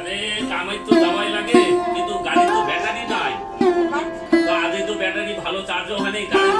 আরে কামাই তো জামাই লাগে, কিন্তু গাড়ি তো ব্যাটারি নাই। তো আগে তো ব্যাটারি ভালো চার্জও হয় কারেন্ট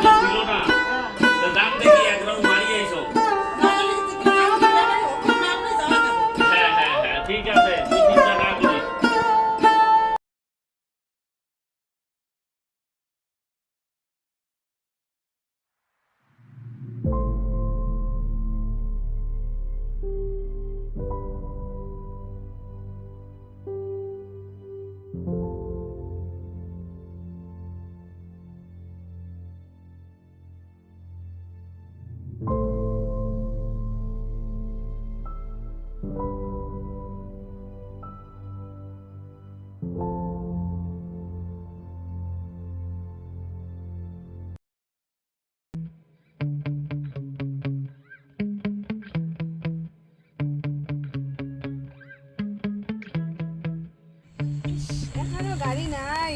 গাড়ি নাই।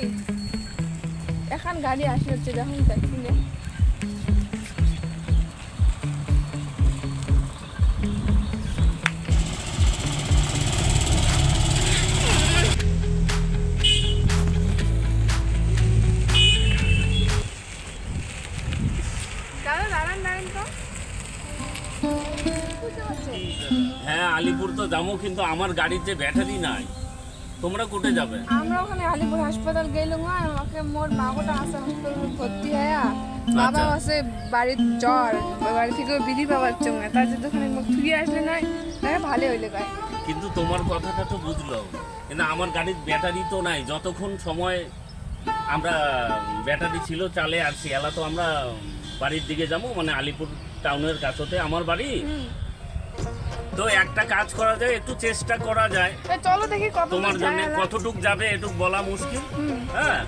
এখন গাড়ি আসে হচ্ছে যখন দেখি না। হ্যাঁ আলিপুর তো যাব, কিন্তু আমার গাড়িতে ব্যাটারি নাই। তোমরা কোটে যাবে। আমরা ওখানে আলিপুর হাসপাতাল গেলাম আমাকে মোর মা গোটা হাসপাতালে ভর্তি হয়ে বাবা আছে বাড়ির জ্বর বাড়ি থেকে বিধি পাবার চঙ্গে তার যদি ওখানে মুখ থুয়ে আসলে নয় তাহলে ভালো হইলে গায়ে কিন্তু তোমার কথাটা তো বুঝলো। কিন্তু আমার গাড়ির ব্যাটারি তো নাই যতক্ষণ সময় আমরা ব্যাটারি ছিল চালে আর শিয়ালা তো আমরা বাড়ির দিকে যাব মানে আলিপুর টাউনের কাছতে। আমার বাড়ি তো একটা কাজ করা যায় একটু চেষ্টা করা যায়। চলো দেখি কত তোমার জন্য কতটুক যাবে এটুক বলা মুশকিল হ্যাঁ?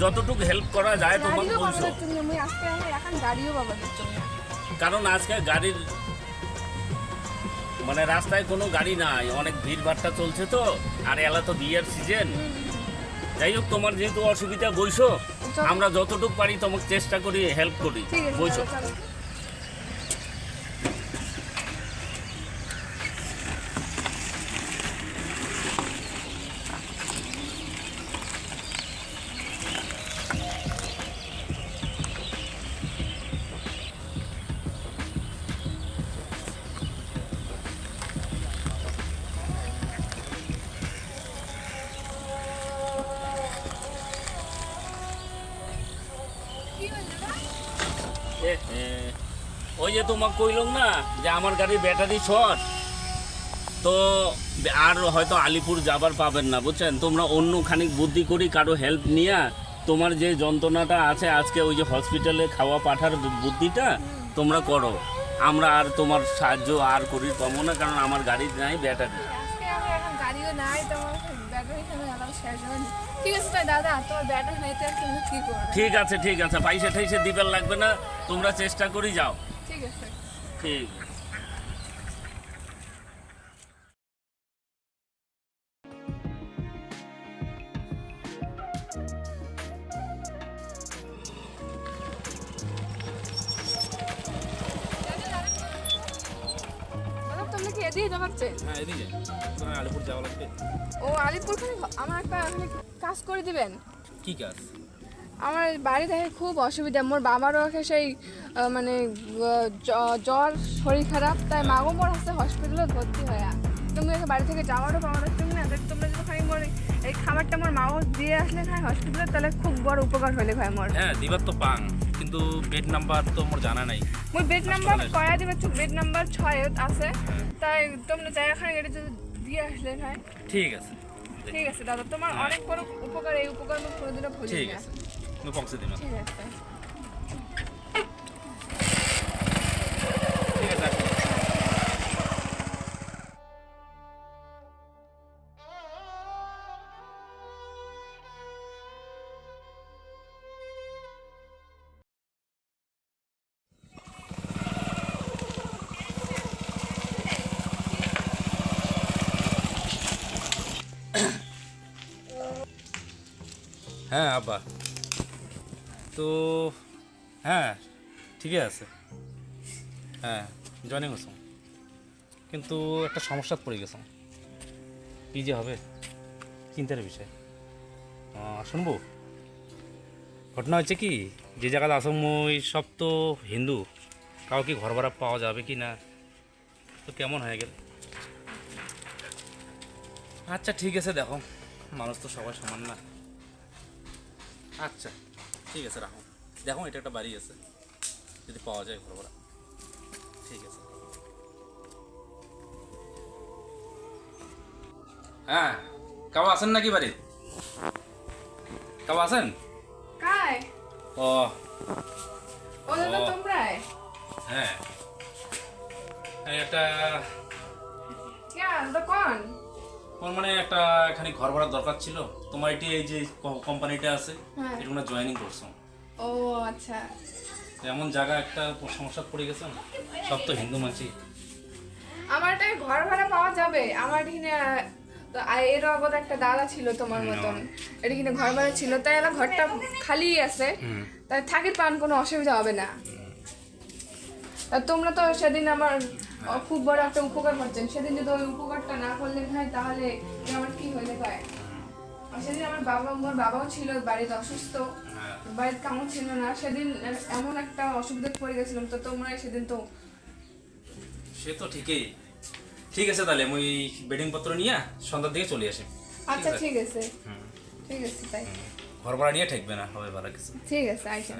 যতটুক হেল্প করা যায় তোমার বলছো। কারণ আজকে গাড়ির মানে রাস্তায় কোনো গাড়ি নাই অনেক ভিড় ভাট্টা চলছে তো আর এলা তো বিয়ের সিজন যাই হোক তোমার যেহেতু অসুবিধা চলো। আমরা যতটুকু পারি তোমাকে চেষ্টা করি হেল্প করি। ঠিক ওই যে তোমাকে কইলাম না যে আমার গাড়ির ব্যাটারি শর্ট তো আর হয়তো আলিপুর যাবার পাবেন না বুঝছেন? তোমরা অন্য খানিক বুদ্ধি করি কারও হেল্প নিয়ে তোমার যে যন্ত্রণাটা আছে আজকে ওই যে হসপিটালে খাওয়া পাঠার বুদ্ধিটা তোমরা করো। আমরা আর তোমার সাহায্য আর করি পাবো না কারণ আমার গাড়ি নাই ব্যাটারি। ঠিক আছে ঠিক আছে পয়সা ঠাইসে দিবার লাগবে না তোমরা চেষ্টা করি যাও। আছে। ঠিক। তুমি এদিকে হ্যাঁ এদিকে। আলিপুর যাওয়া লাগবে? ও আলিপুর আমার একটা কাজ করে দিবেন। কি কাজ? আমার বাড়ি থেকে খুব অসুবিধা। মোর বাবারও সেই মানে জ্বর শরীর খারাপ তাই মাগো মোর আছে হসপিটালে ভর্তি হয়ে। তুমি ওকে বাড়ি থেকে যাওয়ারও পাওয়ার তুমি না তোমরা যদি খালি মোর এই খাবারটা মোর মাও দিয়ে আসলে খাই হসপিটালে তাহলে খুব বড় উপকার হলে ভাই মোর। হ্যাঁ দিবার তো পাং কিন্তু বেড নাম্বার তো মোর জানা নাই। মোর বেড নাম্বার? কয়া দিবে তো বেড নাম্বার ছয় আছে তাই তোমরা জায়গাখানে এটা যদি দিয়ে আসলে ভাই। ঠিক আছে। ঠিক আছে দাদা তোমার অনেক বড় উপকার এই উপকার আমি কোনোদিনও ভুলি না। আমি পৌঁছে দিলাম ঠিক আছে ঠিক আছে হ্যাঁ আব্বা। তো হ্যাঁ ঠিকই আছে। হ্যাঁ জয়েনিং হয়েছ কিন্তু একটা সমস্যা পড়ে গেছ। কি যে হবে? চিন্তার বিষয়। শুনব? ঘটনা হচ্ছে কি? যে জায়গাতে আসো মই সব তো হিন্দু। কাউ কি ঘর ভাড়া পাওয়া যাবে কি না? তো কেমন হয়ে গেল? আচ্ছা ঠিক আছে দেখো। মানুষ তো সবাই সমান না। আচ্ছা। ঠিক আছে রাখো। দেখো এটা একটা বাড়ি আছে। যদি পাওয়া যায় ঘর ঠিক আছে। হ্যাঁ কাউ আছেন নাকি বাড়ি? কাউ আছেন? ও। ও। হ্যাঁ। একটা কেন? তো কোন মানে একটা এখানে ঘর ভাড়ার দরকার ছিল? তোমার এটি এই যে কোম্পানিটা আছে। এটা তোমরা জয়েনিং করছ। ও আচ্ছা। তো এমন জায়গা একটা সমস্যা পড়ে গেছে? না সব তো হিন্দু মাছি আমার একটা ঘর ভাড়া পাওয়া যাবে। আমার এখানে তো এর আগত একটা দাদা ছিল তোমার মতন। এটা কিনে ঘর ভাড়া ছিল তাই এলা ঘরটা খালি আছে। তাই থাকির পান কোনো অসুবিধা হবে না। আর তোমরা তো সেদিন আমার খুব বড় একটা উপকার করছেন। সেদিন যদি ওই উপকারটা না করলে ভাই তাহলে আমার কি হইলে ভাই সেদিন আমার বাবা আমার বাবাও ছিল বাড়িতে অসুস্থ হ্যাঁ। বাড়িতে কামও ছিল না। সেদিন এমন একটা অসুবিধায় পড়ে গেছিলাম তো তোমরা সেদিন তো সে তো ঠিকই। ঠিক আছে তাহলে আমি বেডিং পত্র নিয়ে সন্ধ্যার দিকে চলে আসি। আচ্ছা ঠিক আছে? ঠিক আছে। তাই। ঘর ভাড়া নিয়ে ঠেকবে না হবে ভাড়া কিছু। ঠিক আছে আইসেন।